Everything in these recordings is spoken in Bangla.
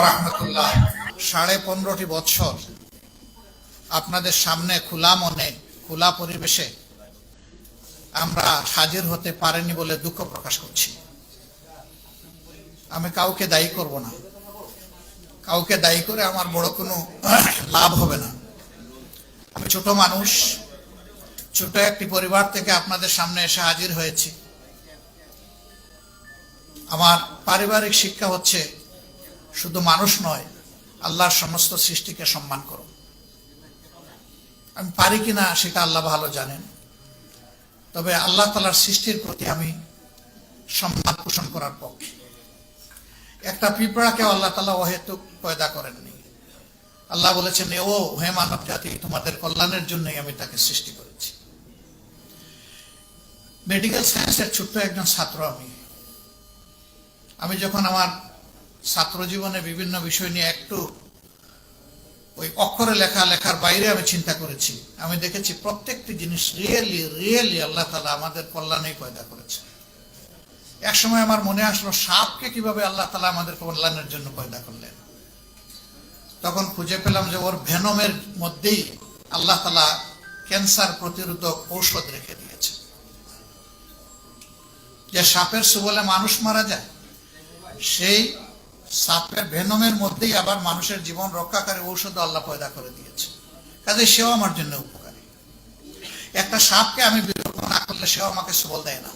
রহমতুল্লাহ। সাড়ে পনেরোটি বছর আপনাদের সামনে খোলা মনে, খোলা পরিবেশে আমরা হাজির হতে পারেনি বলে দুঃখ প্রকাশ করছি। আমি কাউকে দায়ী করব না। কাউকে দায়ী করে আমার বড় কোনো লাভ হবে না। আমি ছোট মানুষ, ছোট একটি পরিবার থেকে আপনাদের সামনে এসে হাজির হয়েছি। আমার পারিবারিক শিক্ষা হচ্ছে শুধু মানুষ নয়, আল্লাহর সমস্ত সৃষ্টিকে সম্মান করো। আমি পারি কিনা সেটা আল্লাহ ভালো জানেন। তবে আল্লাহ তালার সৃষ্টির প্রতি আমি সম্মান পোষণ করার পক্ষে। একটা পিঁপড়াকে আল্লাহ তালা অহেতুক পয়দা করেননি। আল্লাহ বলেছেন, ও হে মানব জাতি, তোমাদের কল্যাণের জন্যই আমি তাকে সৃষ্টি করেছি। মেডিকেল সায়েন্সের ছোট্ট একজন ছাত্র আমি। আমি যখন আমার ছাত্র জীবনে বিভিন্ন বিষয় নিয়ে একটু ওই অক্ষরে লেখা, লেখার বাইরে আমি চিন্তা করেছি। আমি দেখেছি প্রত্যেকটি জিনিস রিয়েলি রিয়েলি আল্লাহ তালা আমাদের কল্যাণেই পয়দা করেছে। এক সময় আমার মনে আসলো, সাপকে কীভাবে আল্লাহ তালা আমাদের কল্যাণের জন্য পয়দা করলেন? তখন খুঁজে পেলাম যে ওর ভেনমের মধ্যেই আল্লাহ তালা ক্যান্সার প্রতিরোধক ঔষধ রেখে দিয়েছে। যে সাপের সুবলে মানুষ মারা যায়, সেই সাপের ভেনমের মধ্যেই আবার মানুষের জীবন রক্ষাকারী ঔষধ আল্লাহ পয়দা করে দিয়েছে। কাজে সেও আমার জন্য উপকারী। একটা সাপকে আমি বিরক্ত না করলে সেও আমাকে সবল দেয় না।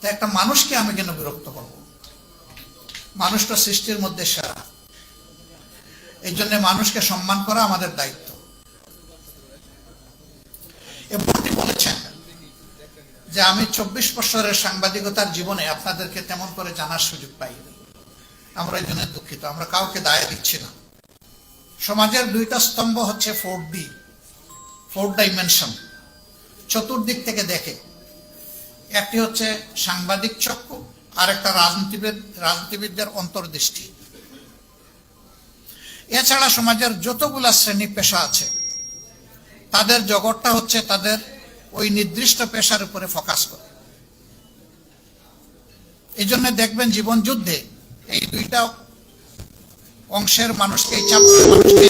তাই একটা মানুষকে আমি কেন বিরক্ত করব? মানুষটা সৃষ্টির মধ্যে সেরা। এই জন্য মানুষকে সম্মান করা আমাদের দায়িত্ব। বলেছেন যে আমি চব্বিশ বছরের সাংবাদিকতার জীবনে আপনাদেরকে তেমন করে জানার সুযোগ পাইনি। আমরা এই জন্য দুঃখিত, আমরা কাউকে দায় দিচ্ছি না। সমাজের দুইটা স্তম্ভ হচ্ছে ফোর ডি, ফোর ডাইমেনশন। চতুর্দিক থেকে দেখে। একটি হচ্ছে সাংবাদিক চক্ষু আর একটা রাজনীতিবিদ, রাজনীতিবিদদের অন্তর্দৃষ্টি। এছাড়া সমাজের যতগুলা শ্রেণি পেশা আছে, তাদের জগৎটা হচ্ছে তাদের ওই নির্দিষ্ট পেশার উপরে ফোকাস করে। এই জন্য দেখবেন জীবন যুদ্ধে এই দুইটা অংশের মানুষকে মানুষকে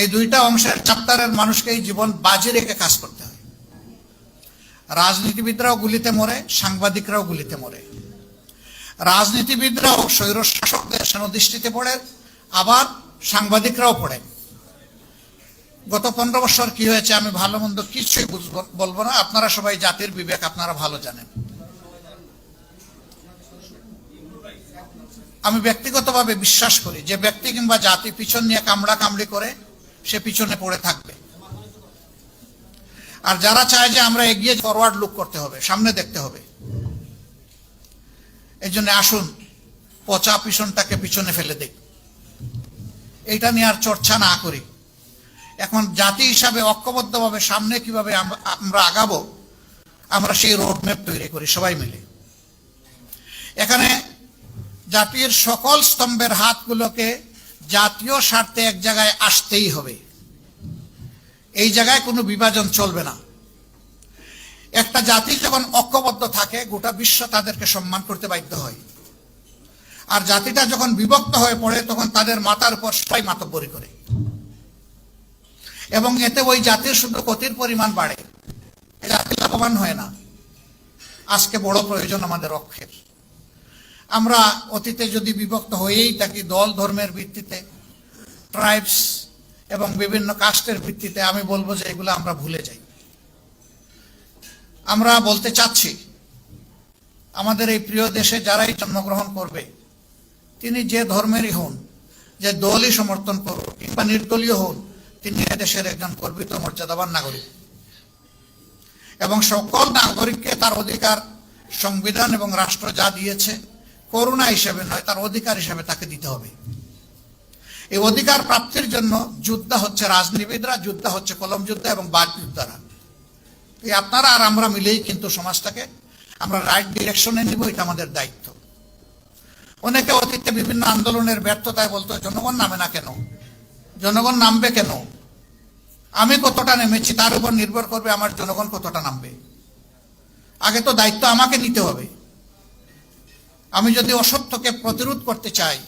এই দুইটা অংশের চাপ্টারের মানুষকে জীবন বাজি রেখে কাজ করতে হয়। রাজনীতিবিদরাও গুলিতে মরে, সাংবাদিকরাও গুলিতে মরে। রাজনীতিবিদরাও স্বৈর শাসকদের সেনদৃষ্টিতে পড়ে, আবার সাংবাদিকরাও পড়ে। গত পনেরো বছর কি হয়েছে, আমি ভালো মন্দ কিছুই বলব না। আপনারা সবাই জাতির বিবেক, আপনারা ভালো জানেন। আমি ব্যক্তিগতভাবে বিশ্বাস করি, যে ব্যক্তি কিংবা জাতি পিছন নিয়ে কামড়া কামড়ি করে, সে পিছনে পড়ে থাকবে। আর যারা চায় যে আমরা এগিয়ে ফরওয়ার্ড লুক করতে হবে, সামনে দেখতে হবে, এই জন্য আসুন, পচা পিছনটাকে পিছনে ফেলে দেখ এইটা নিয়ে আর চর্চা না করি। এখন জাতি হিসাবে ঐক্যবদ্ধভাবে সামনে কীভাবে আমরা আগাবো, আমরা সেই রোডম্যাপ তৈরি করি সবাই মিলে। এখানে জাতির সকল স্তম্ভের হাতগুলোকে জাতীয় স্বার্থে এক জায়গায় আসতেই হবে। এই জায়গায় কোনো বিভাজন চলবে না। একটা জাতি যখন ঐক্যবদ্ধ থাকে, গোটা বিশ্ব তাদেরকে সম্মান করতে বাধ্য হয়। আর জাতিটা যখন বিভক্ত হয়ে পড়ে, তখন তাদের মাথার উপর সবাই মাতব্বরি করে। এবং এতে ওই জাতির শুধু ক্ষতির পরিমাণ বাড়ে। জাতি লাভবান হয় না। আজকে বড় প্রয়োজন আমাদের অক্ষের আমরা অতীতে যদি বিভক্ত হয়েই থাকি দল ধর্মের ভিত্তিতে ট্রাইবস এবং বিভিন্ন কাস্টের ভিত্তিতে, আমি বলব যে এগুলো আমরা ভুলে যাই। আমরা বলতে চাচ্ছি, আমাদের এই প্রিয় দেশে যারাই জন্মগ্রহণ করবে, তিনি যে ধর্মেরই হন, যে দলই সমর্থন করুন কিংবা নির্দলীয় হন, তিনি দেশের একজন গর্বিত, মর্যাদাবান নাগরিক। এবং সকল নাগরিককে তার অধিকার, সংবিধান এবং রাষ্ট্র যা দিয়েছে করুণা হিসেবে নয়, তার অধিকার হিসেবে তাকে দিতে হবে। এই অধিকার প্রাপ্তির জন্য যুদ্ধ হচ্ছে রাজনীতিবিদরা, যুদ্ধ হচ্ছে কলম যুদ্ধ এবং বাদ যুদ্ধরা। এই আপনারা আর আমরা মিলেই কিন্তু সমাজটাকে আমরা রাইট ডিরেকশনে নিব, এটা আমাদের দায়িত্ব। অনেকে অতীতে বিভিন্ন আন্দোলনের ব্যর্থতায় বলতো, জনগণ নামে না কেন? জনগণ নামবে কেন? আমি কতটা নেমেছি, তার উপর নির্ভর করবে আমার জনগণ কতটা নামবে। আগে তো দায়িত্ব আমাকে নিতে হবে। আমি যদি অসত্যকে প্রতিরোধ করতে চাই,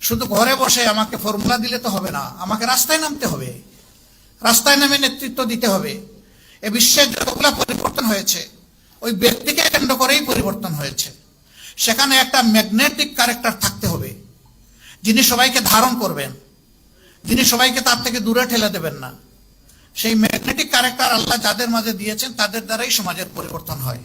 শুধু ঘরে বসে আমাকে ফর্মুলা দিলে তো হবে না, আমাকে রাস্তায় নামতে হবে। রাস্তায় নামে নেতৃত্ব দিতে হবে। এ বিশ্বের যতগুলা পরিবর্তন হয়েছে, ওই ব্যক্তিকে কেন্দ্র করেই পরিবর্তন হয়েছে। সেখানে একটা ম্যাগনেটিক ক্যারেক্টার থাকতে হবে, যিনি সবাইকে ধারণ করবেন, যিনি সবাইকে তার থেকে দূরে ঠেলে দেবেন না। সেই ম্যাগনেটিক ক্যারেক্টার আল্লাহ যাদের মাঝে দিয়েছেন, তাদের দ্বারাই সমাজের পরিবর্তন হয়।